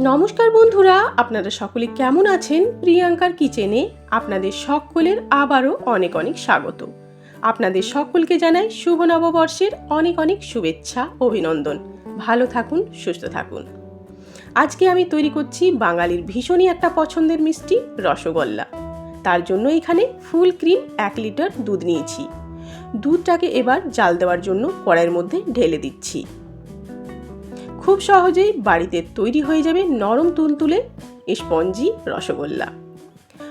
নমস্কার বন্ধুরা, আপনারা সকলে কেমন আছেন? প্রিয়াঙ্কার কিচেনে আপনাদের সকলের আবারও অনেক অনেক স্বাগত। আপনাদের সকলকে জানাই শুভ নববর্ষের অনেক অনেক শুভেচ্ছা, অভিনন্দন। ভালো থাকুন, সুস্থ থাকুন। আজকে আমি তৈরি করছি বাঙালির ভীষণই একটা পছন্দের মিষ্টি, রসগোল্লা। তার জন্য এখানে ফুল ক্রিম এক লিটার দুধ নিয়েছি। দুধটাকে এবার জাল দেওয়ার জন্য কড়াইয়ের মধ্যে ঢেলে দিচ্ছি। খুব সহজেই বাড়িতে তৈরি হয়ে যাবে নরম তুলতুলে স্পঞ্জি, রসগোল্লা।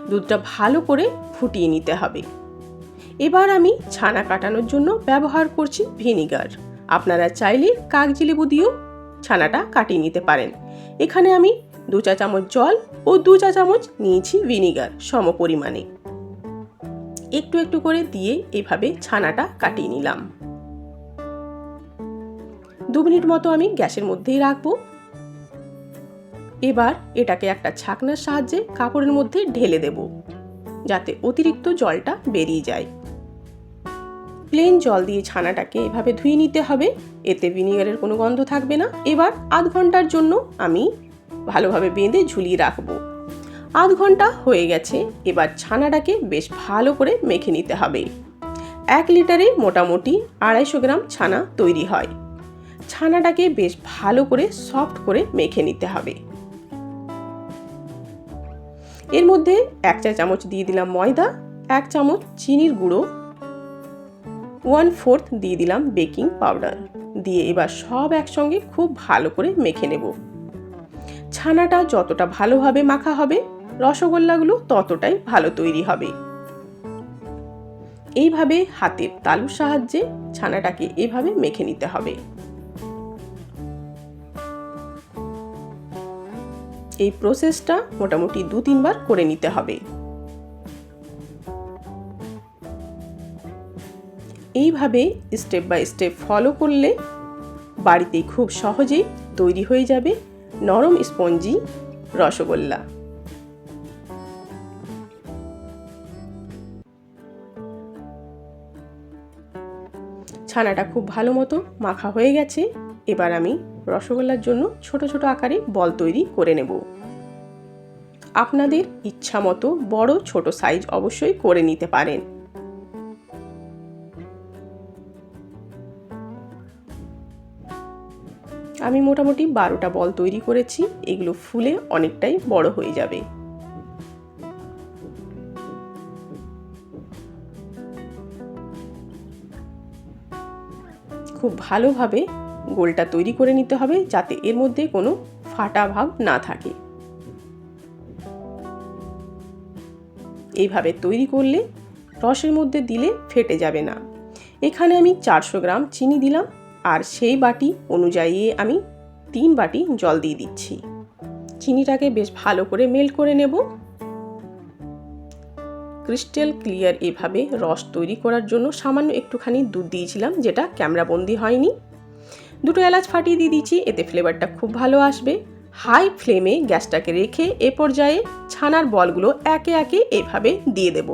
দুধটা ভালো করে ফুটিয়ে নিতে হবে। এবার আমি ছানা কাটানোর জন্য ব্যবহার করছি ভিনিগার। আপনারা চাইলে কাগজি লেবু দিয়েও ছানাটা কাটিয়ে নিতে পারেন। এখানে আমি দু চা চামচ জল ও দু চা চামচ নিয়েছি ভিনিগার সম পরিমাণে। একটু একটু করে দিয়ে এভাবে ছানাটা কাটিয়ে নিলাম। দু মিনিট মতো আমি গ্যাসের মধ্যেই রাখব। এবার এটাকে একটা ছাকনার সাহায্যে কাপড়ের মধ্যে ঢেলে দেব, যাতে অতিরিক্ত জলটা বেরিয়ে যায়। প্লেন জল দিয়ে ছানাটাকে এভাবে ধুয়ে নিতে হবে, এতে ভিনিগারের কোনো গন্ধ থাকবে না। এবার আধ ঘণ্টার জন্য আমি ভালোভাবে বেঁধে ঝুলিয়ে রাখব। আধ ঘণ্টা হয়ে গেছে, এবার ছানাটাকে বেশ ভালো করে মেখে নিতে হবে। এক লিটারে মোটামুটি আড়াইশো গ্রাম ছানা তৈরি হয়। ছানাটাকে বেশ ভালো করে সফট করে মেখে নিতে হবে। এর মধ্যে এক চা চামচ দিয়ে দিলাম ময়দা, এক চামচ চিনির গুঁড়ো ওয়ান ফোর্থ দিয়ে দিলাম বেকিং পাউডার দিয়ে এবার সব একসঙ্গে খুব ভালো করে মেখে নেব। ছানাটা যতটা ভালোভাবে মাখা হবে, রসগোল্লাগুলো ততটাই ভালো তৈরি হবে। এইভাবে হাতের তালুর সাহায্যে ছানাটাকে এভাবে মেখে নিতে হবে। এই প্রসেসটা মোটামুটি দু তিনবার করে নিতে হবে। এইভাবে স্টেপ বাই স্টেপ ফলো করলে বাড়িতে খুব সহজেই তৈরি হয়ে যাবে নরম স্পঞ্জি, রসগোল্লা। ছানাটা খুব ভালো মতো মাখা হয়ে গেছে। এবার আমি রসগোল্লার জন্য ছোট ছোট আকারে বল তৈরি করে নেব। আপনাদের ইচ্ছা মতো বড় ছোট সাইজ অবশ্যই করে নিতে পারেন। আমি মোটামুটি বারোটা বল তৈরি করেছি, এগুলো ফুলে অনেকটাই বড় হয়ে যাবে। খুব ভালোভাবে গোলটা তৈরি করে নিতে হবে যাতে এর মধ্যে কোনো ফাটা ভাব না থাকে। এইভাবে তৈরি করলে রসের মধ্যে দিলে ফেটে যাবে না। এখানে আমি চারশো গ্রাম চিনি দিলাম আর সেই বাটি অনুযায়ী আমি তিন বাটি জল দিয়ে দিচ্ছি। চিনিটাকে বেশ ভালো করে মেল্ট করে নেব। ক্রিস্টাল ক্লিয়ার এভাবে রস তৈরি করার জন্য সামান্য একটুখানি দুধ দিয়েছিলাম, যেটা ক্যামেরাবন্দি হয়নি। দুটো এলাচ ফাটিয়ে দিয়ে দিচ্ছি, এতে ফ্লেভারটা খুব ভালো আসবে। হাই ফ্লেমে গ্যাসটাকে রেখে এ পর্যায়ে ছানার বলগুলো একে একে এভাবে দিয়ে দেব।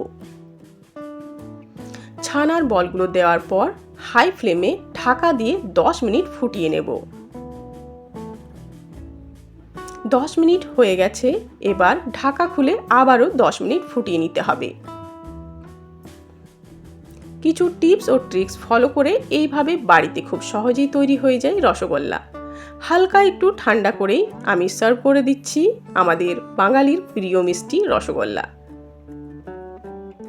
ছানার বলগুলো দেওয়ার পর হাই ফ্লেমে ঢাকা দিয়ে 10 মিনিট ফুটিয়ে নেব। 10 মিনিট হয়ে গেছে, এবার ঢাকা খুলে আবারও 10 মিনিট ফুটিয়ে নিতে হবে। কিছু টিপস ও ট্রিক্স ফলো করে এইভাবে বাড়িতে খুব সহজেই তৈরি হয়ে যায় রসগোল্লা। হালকা একটু ঠান্ডা করেই আমি সার্ভ করে দিচ্ছি আমাদের বাঙালির প্রিয় মিষ্টি রসগোল্লা।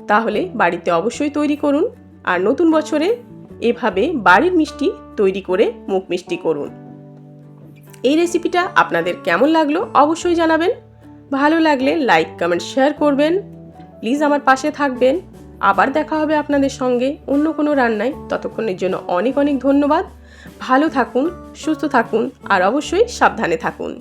তাহলে বাড়িতে অবশ্যই তৈরি করুন আর নতুন বছরে এভাবে বাড়ির মিষ্টি তৈরি করে মুখ মিষ্টি করুন। এই রেসিপিটা আপনাদের কেমন লাগল অবশ্যই জানাবেন। ভালো লাগলে লাইক, কমেন্ট, শেয়ার করবেন। প্লিজ আমার পাশে থাকবেন। আবার দেখা হবে আপনাদের সঙ্গে অন্য কোনো রান্নায়। ততক্ষণের জন্য অনেক অনেক ধন্যবাদ। ভালো থাকুন, সুস্থ থাকুন, আর অবশ্যই সাবধানে থাকুন।